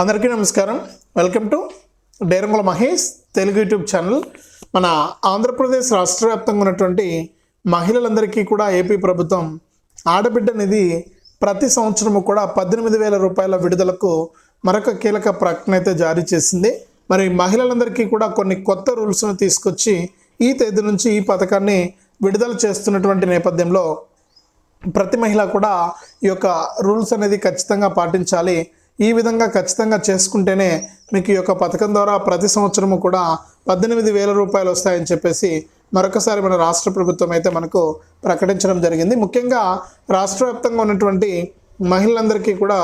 అందరికీ నమస్కారం. Welcome to Derangula Mahesh Telugu YouTube channel. మన ఆంధ్రప్రదేశ్ రాష్ట్ర వ్యాప్తంగా ఉన్నటువంటి మహిళలందరికీ కూడా ఏపీ ప్రభుత్వం ఆడబిడ్డ నిధి ప్రతి సంవత్సరము కూడా పద్దెనిమిది వేల రూపాయల విడుదలకు మరొక కీలక ప్రకటన అయితే జారీ చేసింది. మరి మహిళలందరికీ కూడా కొన్ని కొత్త రూల్స్ను తీసుకొచ్చి ఈ తేదీ నుంచి ఈ పథకాన్ని విడుదల చేస్తున్నటువంటి నేపథ్యంలో ప్రతి మహిళ కూడా ఈ యొక్క రూల్స్ అనేది ఖచ్చితంగా పాటించాలి. ఈ విధంగా ఖచ్చితంగా చేసుకుంటేనే మీకు ఈ యొక్క పథకం ద్వారా ప్రతి సంవత్సరము కూడా పద్దెనిమిది వేల రూపాయలు వస్తాయని చెప్పేసి మరొకసారి మన రాష్ట్ర ప్రభుత్వం అయితే మనకు ప్రకటించడం జరిగింది. ముఖ్యంగా రాష్ట్ర వ్యాప్తంగా ఉన్నటువంటి మహిళలందరికీ కూడా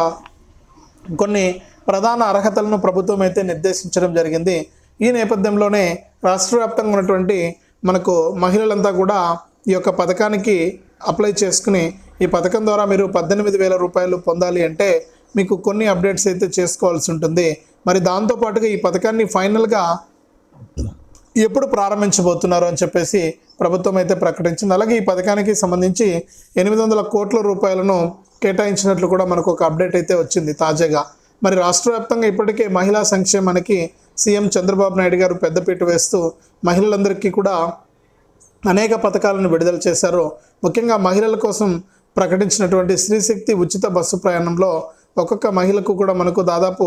కొన్ని ప్రధాన అర్హతలను ప్రభుత్వం అయితే నిర్దేశించడం జరిగింది. ఈ నేపథ్యంలోనే రాష్ట్ర వ్యాప్తంగా ఉన్నటువంటి మనకు మహిళలంతా కూడా ఈ యొక్క పథకానికి అప్లై చేసుకుని ఈ పథకం ద్వారా మీరు పద్దెనిమిది వేల రూపాయలు పొందాలి అంటే మీకు కొన్ని అప్డేట్స్ అయితే చేసుకోవాల్సి ఉంటుంది. మరి దాంతోపాటుగా ఈ పథకాన్ని ఫైనల్గా ఎప్పుడు ప్రారంభించబోతున్నారు అని చెప్పేసి ప్రభుత్వం అయితే ప్రకటించింది. అలాగే ఈ పథకానికి సంబంధించి ఎనిమిది వందల కోట్ల రూపాయలను కేటాయించినట్లు కూడా మనకు ఒక అప్డేట్ అయితే వచ్చింది తాజాగా. మరి రాష్ట్ర వ్యాప్తంగా ఇప్పటికే మహిళా సంక్షేమానికి సీఎం చంద్రబాబు నాయుడు గారు పెద్దపీట వేస్తూ మహిళలందరికీ కూడా అనేక పథకాలను విడుదల చేశారు. ముఖ్యంగా మహిళల కోసం ప్రకటించినటువంటి స్త్రీశక్తి ఉచిత బస్సు ప్రయాణంలో ఒక్కొక్క మహిళకు కూడా మనకు దాదాపు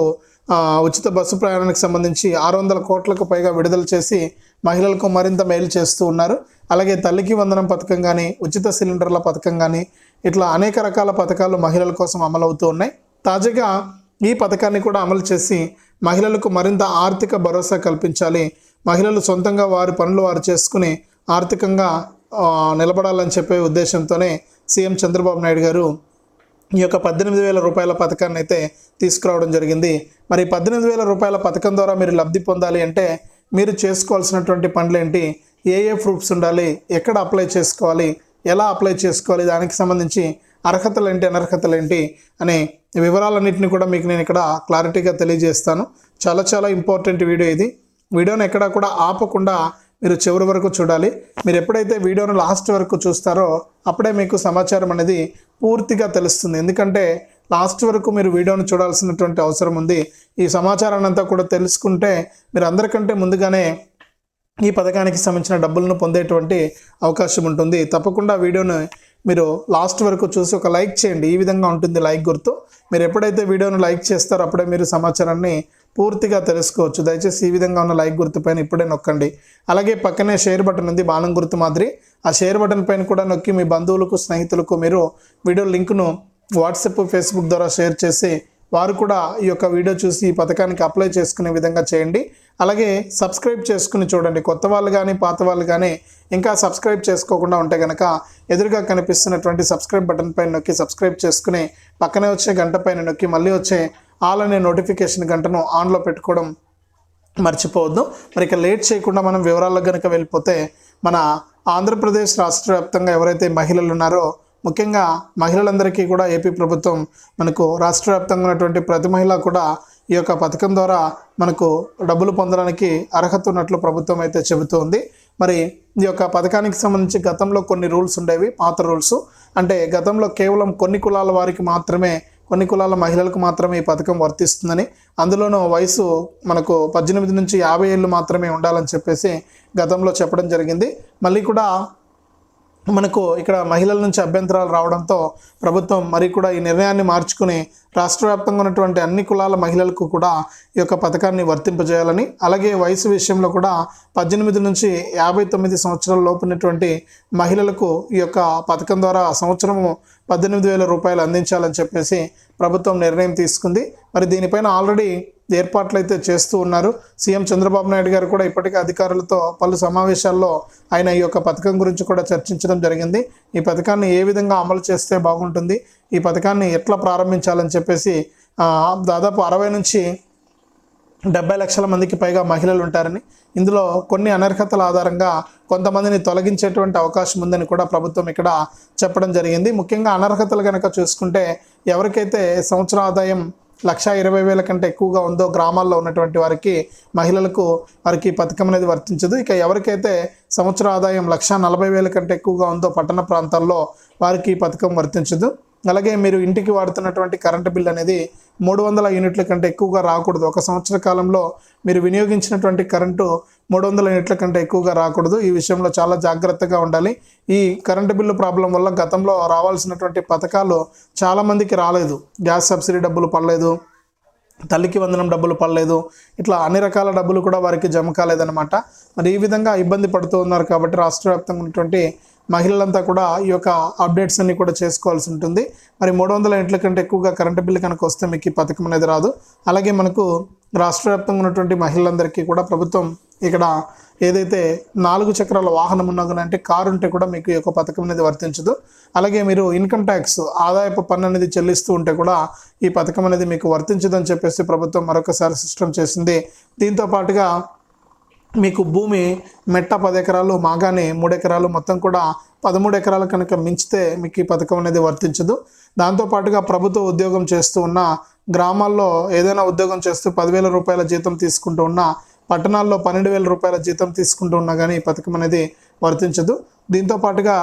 ఉచిత బస్సు ప్రయాణానికి సంబంధించి ఆరు వందల కోట్లకు పైగా విడుదల చేసి మహిళలకు మరింత మేలు చేస్తూ ఉన్నారు. అలాగే తల్లికి వందనం పథకం కానీ ఉచిత సిలిండర్ల పథకం కానీ ఇట్లా అనేక రకాల పథకాలు మహిళల కోసం అమలవుతూ ఉన్నాయి. తాజాగా ఈ పథకాన్ని కూడా అమలు చేసి మహిళలకు మరింత ఆర్థిక భరోసా కల్పించాలి. మహిళలు సొంతంగా వారి పనులు వారు చేసుకుని ఆర్థికంగా నిలబడాలని చెప్పే ఉద్దేశంతోనే సీఎం చంద్రబాబు నాయుడు గారు ఈ యొక్క పద్దెనిమిది వేల రూపాయల పథకాన్ని అయితే తీసుకురావడం జరిగింది. మరి పద్దెనిమిది వేల రూపాయల పథకం ద్వారా మీరు లబ్ధి పొందాలి అంటే మీరు చేసుకోవాల్సినటువంటి పనులు ఏంటి ఏ ఏ ప్రూఫ్స్ ఉండాలి? ఎక్కడ అప్లై చేసుకోవాలి? ఎలా అప్లై చేసుకోవాలి? దానికి సంబంధించి అర్హతలు ఏంటి? అనర్హతలు ఏంటి? అనే వివరాలన్నింటినీ కూడా మీకు నేను ఇక్కడ క్లారిటీగా తెలియజేస్తాను. చాలా చాలా ఇంపార్టెంట్ వీడియో ఇది. వీడియోని ఎక్కడా కూడా ఆపకుండా మీరు చివరి వరకు చూడాలి. మీరు ఎప్పుడైతే వీడియోను లాస్ట్ వరకు చూస్తారో అప్పుడే మీకు సమాచారం అనేది పూర్తిగా తెలుస్తుంది. ఎందుకంటే లాస్ట్ వరకు మీరు వీడియోను చూడాల్సినటువంటి అవసరం ఉంది. ఈ సమాచారాన్ని అంతా కూడా తెలుసుకుంటే మీరు అందరికంటే ముందుగానే ఈ పథకానికి సంబంధించిన డబ్బులను పొందేటువంటి అవకాశం ఉంటుంది. తప్పకుండా వీడియోను మీరు లాస్ట్ వరకు చూసి ఒక లైక్ చేయండి. ఈ విధంగా ఉంటుంది లైక్ గుర్తు. మీరు ఎప్పుడైతే వీడియోను లైక్ చేస్తారో అప్పుడే మీరు సమాచారాన్ని పూర్తిగా తెలుసుకోవచ్చు. దయచేసి ఈ విధంగా ఉన్న లైక్ గుర్తు పైన ఇప్పుడే నొక్కండి. అలాగే పక్కనే షేర్ బటన్ ఉంది బాణం గుర్తు మాదిరి. ఆ షేర్ బటన్ పైన కూడా నొక్కి మీ బంధువులకు స్నేహితులకు మీరు వీడియో లింక్ను వాట్సాప్ ఫేస్బుక్ ద్వారా షేర్ చేసి వారు కూడా ఈ యొక్క వీడియో చూసి ఈ పథకానికి అప్లై చేసుకునే విధంగా చేయండి. అలాగే సబ్స్క్రైబ్ చేసుకుని చూడండి. కొత్త వాళ్ళు కానీ పాత వాళ్ళు కానీ ఇంకా సబ్స్క్రైబ్ చేసుకోకుండా ఉంటే కనుక ఎదురుగా కనిపిస్తున్నటువంటి సబ్స్క్రైబ్ బటన్ పైన నొక్కి సబ్స్క్రైబ్ చేసుకుని పక్కనే వచ్చే గంట పైన నొక్కి మళ్ళీ వచ్చే ఆల్ అనే నోటిఫికేషన్ గంటను ఆన్లో పెట్టుకోవడం మర్చిపోవద్దు. మరి ఇక లేట్ చేయకుండా మనం వివరాల్లో కనుక వెళ్ళిపోతే మన ఆంధ్రప్రదేశ్ రాష్ట్ర వ్యాప్తంగా ఎవరైతే మహిళలు ఉన్నారో ముఖ్యంగా మహిళలందరికీ కూడా ఏపీ ప్రభుత్వం మనకు రాష్ట్ర వ్యాప్తంగా ఉన్నటువంటి ప్రతి మహిళ కూడా ఈ యొక్క పథకం ద్వారా మనకు డబ్బులు పొందడానికి అర్హత ఉన్నట్లు ప్రభుత్వం అయితే చెబుతోంది. మరి ఈ యొక్క పథకానికి సంబంధించి గతంలో కొన్ని రూల్స్ ఉండేవి పాత రూల్స్. అంటే గతంలో కేవలం కొన్ని కులాల వారికి మాత్రమే కొన్ని కులాల మహిళలకు మాత్రమే ఈ పథకం వర్తిస్తుందని అందులోనూ వయసు మనకు పద్దెనిమిది నుంచి యాభై ఏళ్ళు మాత్రమే ఉండాలని చెప్పేసి గతంలో చెప్పడం జరిగింది. మళ్ళీ కూడా మనకు ఇక్కడ మహిళల నుంచి అభ్యంతరాలు రావడంతో ప్రభుత్వం మరి కూడా ఈ నిర్ణయాన్ని మార్చుకుని రాష్ట్ర వ్యాప్తంగా ఉన్నటువంటి అన్ని కులాల మహిళలకు కూడా ఈ యొక్క పథకాన్ని వర్తింపజేయాలని అలాగే వయసు విషయంలో కూడా పద్దెనిమిది నుంచి యాభై తొమ్మిది సంవత్సరాల లోపు ఉన్నటువంటి మహిళలకు ఈ యొక్క పథకం ద్వారా సంవత్సరము పద్దెనిమిది వేల రూపాయలు అందించాలని చెప్పేసి ప్రభుత్వం నిర్ణయం తీసుకుంది. మరి దీనిపైన ఆల్రెడీ ఏర్పాట్లు అయితే చేస్తూ ఉన్నారు. సీఎం చంద్రబాబు నాయుడు గారు కూడా ఇప్పటికే అధికారులతో పలు సమావేశాల్లో ఆయన ఈ యొక్క పథకం గురించి కూడా చర్చించడం జరిగింది. ఈ పథకాన్ని ఏ విధంగా అమలు చేస్తే బాగుంటుంది? ఈ పథకాన్ని ఎట్లా ప్రారంభించాలని చెప్పేసి దాదాపు అరవై నుంచి డెబ్బై లక్షల మందికి పైగా మహిళలు ఉంటారని ఇందులో కొన్ని అనర్హతల ఆధారంగా కొంతమందిని తొలగించేటువంటి అవకాశం ఉందని కూడా ప్రభుత్వం ఇక్కడ చెప్పడం జరిగింది. ముఖ్యంగా అనర్హతలు కనుక చూసుకుంటే ఎవరికైతే సంవత్సర ఆదాయం లక్ష ఇరవై వేల కంటే ఎక్కువగా ఉందో గ్రామాల్లో ఉన్నటువంటి వారికి మహిళలకు వారికి పథకం అనేది వర్తించదు. ఇక ఎవరికైతే సంవత్సర ఆదాయం లక్ష నలభై వేల కంటే ఎక్కువగా ఉందో పట్టణ ప్రాంతాల్లో వారికి ఈ పథకం వర్తించదు. అలాగే మీరు ఇంటికి వాడుతున్నటువంటి కరెంటు బిల్ అనేది మూడు వందల యూనిట్ల కంటే ఎక్కువగా రాకూడదు. ఒక సంవత్సర కాలంలో మీరు వినియోగించినటువంటి కరెంటు మూడు వందల యూనిట్ల కంటే ఎక్కువగా రాకూడదు. ఈ విషయంలో చాలా జాగ్రత్తగా ఉండాలి. ఈ కరెంటు బిల్లు ప్రాబ్లం వల్ల గతంలో రావాల్సినటువంటి పథకాలు చాలామందికి రాలేదు. గ్యాస్ సబ్సిడీ డబ్బులు పడలేదు. తల్లికి వందనం డబ్బులు పడలేదు. ఇట్లా అన్ని రకాల డబ్బులు కూడా వారికి జమ కాలేదన్నమాట. మరి ఈ విధంగా ఇబ్బంది పడుతూ ఉన్నారు కాబట్టి రాష్ట్ర వ్యాప్తంగా ఉన్నటువంటి మహిళలంతా కూడా ఈ యొక్క అప్డేట్స్ అన్ని కూడా చేసుకోవాల్సి ఉంటుంది. మరి మూడు వందల ఇంట్ల కంటే ఎక్కువగా కరెంటు బిల్లు కనుక వస్తే మీకు ఈ పథకం అనేది రాదు. అలాగే మనకు రాష్ట్ర వ్యాప్తంగా ఉన్నటువంటి మహిళలందరికీ కూడా ప్రభుత్వం ఇక్కడ ఏదైతే నాలుగు చక్రాల వాహనం ఉన్నా కానీ అంటే కారు ఉంటే కూడా మీకు ఈ యొక్క పథకం అనేది వర్తించదు. అలాగే మీరు ఇన్కమ్ ట్యాక్స్ ఆదాయపు పన్ను అనేది చెల్లిస్తూ ఉంటే కూడా ఈ పథకం అనేది మీకు వర్తించదని చెప్పేసి ప్రభుత్వం మరొకసారి సిస్టమ్ చేసింది. దీంతో పాటుగా మీకు భూమి మెట్ట పది ఎకరాలు మాగానే మూడు ఎకరాలు మొత్తం కూడా పదమూడు ఎకరాలు కనుక మించితే మీకు ఈ పథకం అనేది వర్తించదు. దాంతోపాటుగా ప్రభుత్వ ఉద్యోగం చేస్తూ ఉన్న గ్రామాల్లో ఏదైనా ఉద్యోగం చేస్తూ పదివేల రూపాయల జీతం తీసుకుంటూ ఉన్న పట్టణాల్లో పన్నెండు వేల రూపాయల జీతం తీసుకుంటూ ఉన్నా కానీ ఈ పథకం అనేది వర్తించదు. దీంతో పాటుగా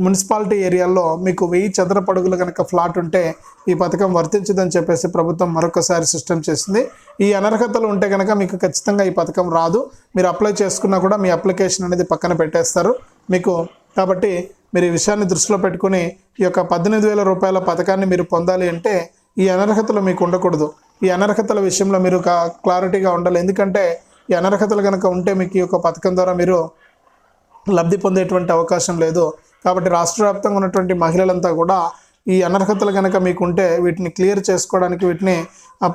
మున్సిపాలిటీ ఏరియాల్లో మీకు వెయ్యి చదరపు అడుగులు కనుక ఫ్లాట్ ఉంటే ఈ పథకం వర్తించదని చెప్పేసి ప్రభుత్వం మరొకసారి సిస్టమ్ చేసింది. ఈ అనర్హతలు ఉంటే కనుక మీకు ఖచ్చితంగా ఈ పథకం రాదు. మీరు అప్లై చేసుకున్నా కూడా మీ అప్లికేషన్ అనేది పక్కన పెట్టేస్తారు. మీకు కాబట్టి మీరు ఈ విషయాన్ని దృష్టిలో పెట్టుకుని ఈ యొక్క పద్దెనిమిది వేల రూపాయల పథకాన్ని మీరు పొందాలి అంటే ఈ అనర్హతలు మీకు ఉండకూడదు. ఈ అనర్హతల విషయంలో మీరు కా- క్లారిటీగా ఉండాలి. ఎందుకంటే ఈ అనర్హతలు కనుక ఉంటే మీకు ఈ యొక్క పథకం ద్వారా మీరు లబ్ధి పొందేటువంటి అవకాశం లేదు. కాబట్టి రాష్ట్ర వ్యాప్తంగా ఉన్నటువంటి మహిళలంతా కూడా ఈ అనర్హతలు కనుక మీకు ఉంటే వీటిని క్లియర్ చేసుకోవడానికి వీటిని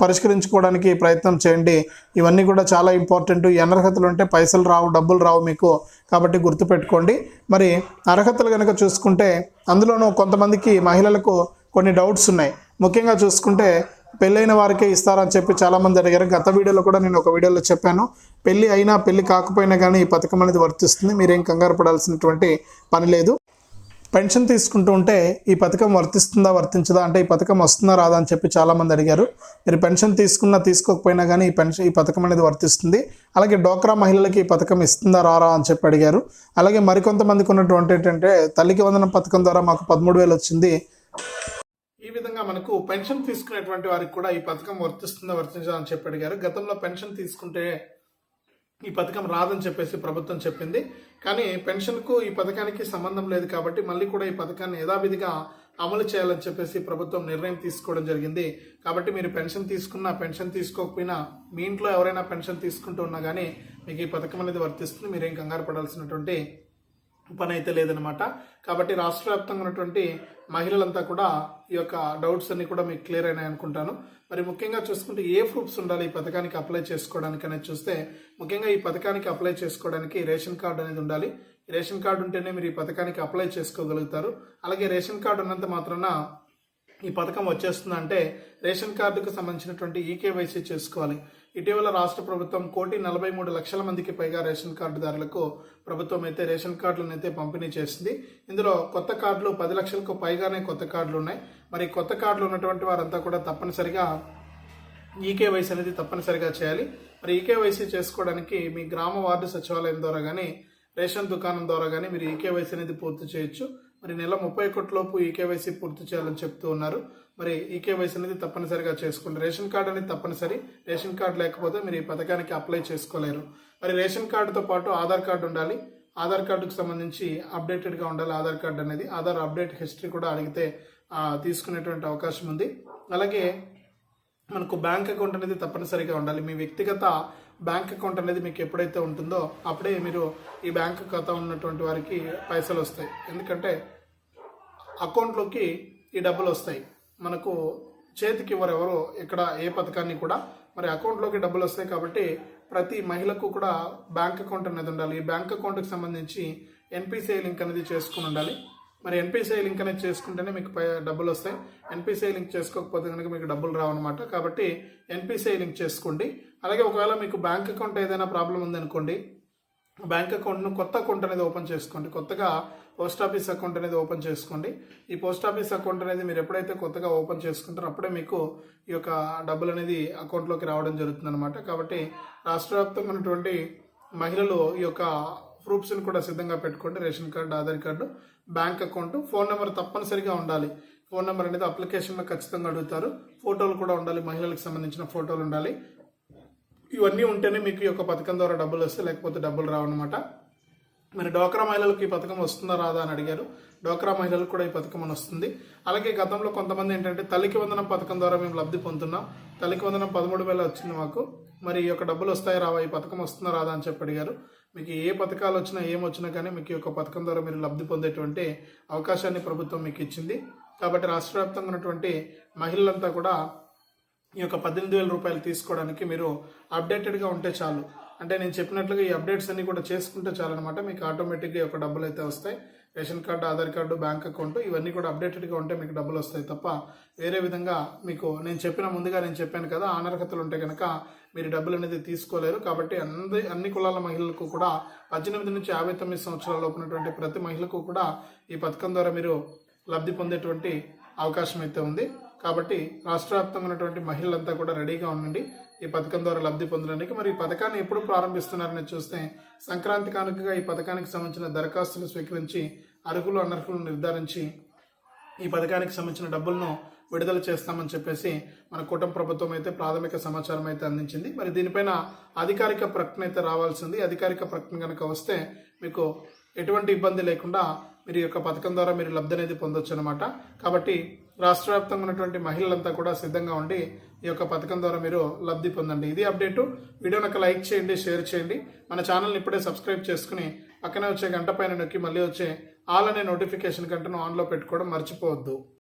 పరిష్కరించుకోవడానికి ప్రయత్నం చేయండి. ఇవన్నీ కూడా చాలా ఇంపార్టెంట్. ఈ అనర్హతలు ఉంటే పైసలు రావు డబ్బులు రావు మీకు కాబట్టి గుర్తుపెట్టుకోండి. మరి అర్హతలు కనుక చూసుకుంటే అందులోనూ కొంతమందికి మహిళలకు కొన్ని డౌట్స్ ఉన్నాయి. ముఖ్యంగా చూసుకుంటే పెళ్ళైన వారికే ఇస్తారని చెప్పి చాలామంది అడిగారు. గత వీడియోలో కూడా నేను ఒక వీడియోలో చెప్పాను. పెళ్ళి అయినా పెళ్ళి కాకపోయినా కానీ ఈ పథకం అనేది వర్తిస్తుంది. మీరేం కంగారు పడాల్సినటువంటి పని లేదు. పెన్షన్ తీసుకుంటూ ఉంటే ఈ పథకం వర్తిస్తుందా వర్తించదా? అంటే ఈ పథకం వస్తుందా రాదా అని చెప్పి చాలామంది అడిగారు. మీరు పెన్షన్ తీసుకున్నా తీసుకోకపోయినా కానీ ఈ పెన్షన్ ఈ పథకం అనేది వర్తిస్తుంది. అలాగే డోక్రా మహిళలకి ఈ పథకం ఇస్తుందా రారా అని చెప్పి అడిగారు. అలాగే మరికొంతమందికి ఉన్నటువంటి ఏంటంటే తల్లికి వందన పథకం ద్వారా మాకు పదమూడు వేలు వచ్చింది. ఈ విధంగా మనకు పెన్షన్ తీసుకునేటువంటి వారికి కూడా ఈ పథకం వర్తిస్తుందా వర్తించదా అని చెప్పి అడిగారు. గతంలో పెన్షన్ తీసుకుంటే ఈ పథకం రాదని చెప్పేసి ప్రభుత్వం చెప్పింది. కానీ పెన్షన్కు ఈ పథకానికి సంబంధం లేదు కాబట్టి మళ్ళీ కూడా ఈ పథకాన్ని యథావిధిగా అమలు చేయాలని చెప్పేసి ప్రభుత్వం నిర్ణయం తీసుకోవడం జరిగింది. కాబట్టి మీరు పెన్షన్ తీసుకున్నా పెన్షన్ తీసుకోకపోయినా మీ ఇంట్లో ఎవరైనా పెన్షన్ తీసుకుంటూ ఉన్నా కానీ మీకు ఈ పథకం అనేది వర్తిస్తుంది. మీరేం కంగారు పడాల్సినటువంటి పని అయితే లేదనమాట కాబట్టి రాష్ట్ర వ్యాప్తంగా ఉన్నటువంటి మహిళలంతా కూడా ఈ యొక్క డౌట్స్ అన్ని కూడా మీకు క్లియర్ అయినాయి అనుకుంటాను. మరి ముఖ్యంగా చూసుకుంటే ఏ ప్రూఫ్స్ ఉండాలి ఈ పథకానికి అప్లై చేసుకోవడానికి అనేది చూస్తే ముఖ్యంగా ఈ పథకానికి అప్లై చేసుకోవడానికి రేషన్ కార్డు అనేది ఉండాలి. రేషన్ కార్డు ఉంటేనే మీరు ఈ పథకానికి అప్లై చేసుకోగలుగుతారు. అలాగే రేషన్ కార్డు ఉన్నంత మాత్రాన ఈ పథకం వచ్చేస్తుందంటే రేషన్ కార్డుకు సంబంధించినటువంటి ఈకేవైసీ చేసుకోవాలి. ఇటీవల రాష్ట్ర ప్రభుత్వం కోటి నలభై మూడు లక్షల మందికి పైగా రేషన్ కార్డుదారులకు ప్రభుత్వం అయితే రేషన్ కార్డులను అయితే పంపిణీ చేసింది. ఇందులో కొత్త కార్డులు పది లక్షలకు పైగానే కొత్త కార్డులు ఉన్నాయి మరి కొత్త కార్డులు ఉన్నటువంటి వారంతా కూడా తప్పనిసరిగా ఈకేవైసీ అనేది తప్పనిసరిగా చేయాలి. మరి ఈకేవైసీ చేసుకోవడానికి మీ గ్రామ వార్డు సచివాలయం ద్వారా కానీ రేషన్ దుకాణం ద్వారా కానీ మీరు ఈకేవైసీ అనేది పూర్తి చేయొచ్చు. మరి నెల ముప్పై కోట్లోపు ఈ కేవైసీ పూర్తి చేయాలని చెప్తూ ఉన్నారు. మరి ఈ కేవైసీ అనేది తప్పనిసరిగా చేసుకోండి రేషన్ కార్డు అనేది తప్పనిసరి. రేషన్ కార్డు లేకపోతే మీరు ఈ పథకానికి అప్లై చేసుకోలేరు. మరి రేషన్ కార్డుతో పాటు ఆధార్ కార్డు ఉండాలి. ఆధార్ కార్డుకు సంబంధించి అప్డేటెడ్గా ఉండాలి ఆధార్ కార్డు అనేది. ఆధార్ అప్డేట్ హిస్టరీ కూడా అడిగితే తీసుకునేటువంటి అవకాశం ఉంది. అలాగే మనకు బ్యాంక్ అకౌంట్ అనేది తప్పనిసరిగా ఉండాలి. మీ వ్యక్తిగత బ్యాంక్ అకౌంట్ అనేది మీకు ఎప్పుడైతే ఉంటుందో అప్పుడే మీరు ఈ బ్యాంక్ ఖాతా ఉన్నటువంటి వారికి పైసలు వస్తాయి. ఎందుకంటే అకౌంట్లోకి ఈ డబ్బులు వస్తాయి. మనకు చేతికి ఎవరెవరు ఇక్కడ ఏ పథకాన్ని కూడా మరి అకౌంట్లోకి డబ్బులు వస్తాయి కాబట్టి ప్రతి మహిళకు కూడా బ్యాంక్ అకౌంట్ అనేది ఉండాలి. ఈ బ్యాంక్ అకౌంట్కి సంబంధించి ఎన్పిసిఐ లింక్ అనేది చేసుకుని ఉండాలి. మరి ఎన్పిసిఐ లింక్ అనేది చేసుకుంటేనే మీకు డబ్బులు వస్తాయి. ఎన్పిసిఐ లింక్ చేసుకోకపోతే కనుక మీకు డబ్బులు రావన్నమాట. కాబట్టి ఎన్పిసిఐ లింక్ చేసుకోండి. అలాగే ఒకవేళ మీకు బ్యాంక్ అకౌంట్ ఏదైనా ప్రాబ్లం ఉందనుకోండి బ్యాంక్ అకౌంట్ను కొత్త అకౌంట్ అనేది ఓపెన్ చేసుకోండి. కొత్తగా పోస్ట్ ఆఫీస్ అకౌంట్ అనేది ఓపెన్ చేసుకోండి. ఈ పోస్ట్ ఆఫీస్ అకౌంట్ అనేది మీరు ఎప్పుడైతే కొత్తగా ఓపెన్ చేసుకుంటారో అప్పుడే మీకు ఈ యొక్క డబ్బులు అనేది అకౌంట్లోకి రావడం జరుగుతుంది అనమాట కాబట్టి రాష్ట్ర వ్యాప్తంగా ఉన్నటువంటి మహిళలు ఈ యొక్క ప్రూఫ్స్ని కూడా సిద్ధంగా పెట్టుకోండి. Ration card Aadhaar card bank account. Phone number తప్పనిసరిగా ఉండాలి. ఫోన్ నెంబర్ అనేది అప్లికేషన్లో ఖచ్చితంగా అడుగుతారు. ఫోటోలు కూడా ఉండాలి. మహిళలకు సంబంధించిన ఫోటోలు ఉండాలి. ఇవన్నీ ఉంటేనే మీకు ఈ యొక్క పథకం ద్వారా డబ్బులు వస్తాయి. లేకపోతే డబ్బులు రావన్నమాట. మరి డోక్రా మహిళలకు ఈ పథకం వస్తుందా రాదా అని అడిగారు. డోక్రా మహిళలకు కూడా ఈ పథకం అని వస్తుంది. అలాగే గతంలో కొంతమంది ఏంటంటే తల్లికి వందనం పథకం ద్వారా మేము లబ్ధి పొందుతున్నాం. తల్లికి వందనం పదమూడు వేల వచ్చింది మాకు. మరి ఈ యొక్క డబ్బులు వస్తాయి రావా ఈ పథకం వస్తుందా రాదా అని చెప్పి అడిగారు. మీకు ఏ పథకాలు వచ్చినా ఏం వచ్చినా కానీ మీకు ఒక యొక్క పథకం ద్వారా మీరు లబ్ధి పొందేటువంటి అవకాశాన్ని ప్రభుత్వం మీకు ఇచ్చింది. కాబట్టి రాష్ట్ర వ్యాప్తంగా ఉన్నటువంటి మహిళలంతా కూడా ఈ యొక్క పద్దెనిమిది వేల రూపాయలు తీసుకోవడానికి మీరు అప్డేటెడ్గా ఉంటే చాలు. అంటే నేను చెప్పినట్లుగా ఈ అప్డేట్స్ అన్ని కూడా చేసుకుంటే చాలనమాట మీకు ఆటోమేటిక్గా ఒక యొక్క డబ్బులు అయితే వస్తాయి. Ration card Aadhaar card bank account ఇవన్నీ కూడా అప్డేటెడ్గా ఉంటే మీకు డబ్బులు వస్తాయి తప్ప వేరే విధంగా మీకు నేను చెప్పిన ముందుగా నేను చెప్పాను కదా అనర్హతలు ఉంటే కనుక మీరు డబ్బులు అనేది తీసుకోలేరు. కాబట్టి అన్ని అన్ని కులాల మహిళలకు కూడా పద్దెనిమిది నుంచి యాభై తొమ్మిది సంవత్సరాల ఉన్నటువంటి ప్రతి మహిళకు కూడా ఈ పథకం ద్వారా మీరు లబ్ధి పొందేటువంటి అవకాశం అయితే ఉంది. కాబట్టి రాష్ట్ర వ్యాప్తంగా ఉన్నటువంటి మహిళలంతా కూడా రెడీగా ఉండండి. ఈ పథకం ద్వారా లబ్ధి పొందడానికి. మరి ఈ పథకాన్ని ఎప్పుడు ప్రారంభిస్తున్నారని చూస్తే సంక్రాంతి కానుకగా ఈ పథకానికి సంబంధించిన దరఖాస్తులు స్వీకరించి అర్హులు అనర్హులు నిర్ధారించి ఈ పథకానికి సంబంధించిన డబ్బులను విడుదల చేస్తామని చెప్పేసి మన కుటుంబ ప్రభుత్వం అయితే ప్రాథమిక సమాచారం అయితే అందించింది. మరి దీనిపైన అధికారిక ప్రకటన అయితే రావాల్సింది. అధికారిక ప్రకటన కనుక వస్తే మీకు ఎటువంటి ఇబ్బంది లేకుండా మీరు ఈ యొక్క పథకం ద్వారా మీరు లబ్ధి అనేది పొందొచ్చు అనమాట కాబట్టి రాష్ట్ర వ్యాప్తంగా ఉన్నటువంటి మహిళలంతా కూడా సిద్ధంగా ఉండి ఈ యొక్క పథకం ద్వారా మీరు లబ్ధి పొందండి. ఇది అప్డేటు. వీడియోని ఒక లైక్ చేయండి షేర్ చేయండి. మన ఛానల్ని ఇప్పుడే సబ్స్క్రైబ్ చేసుకుని పక్కనే వచ్చే గంట పైన నొక్కి మళ్ళీ వచ్చే ఆల్ అనే నోటిఫికేషన్ గంటను ఆన్లో పెట్టుకోవడం మర్చిపోవద్దు.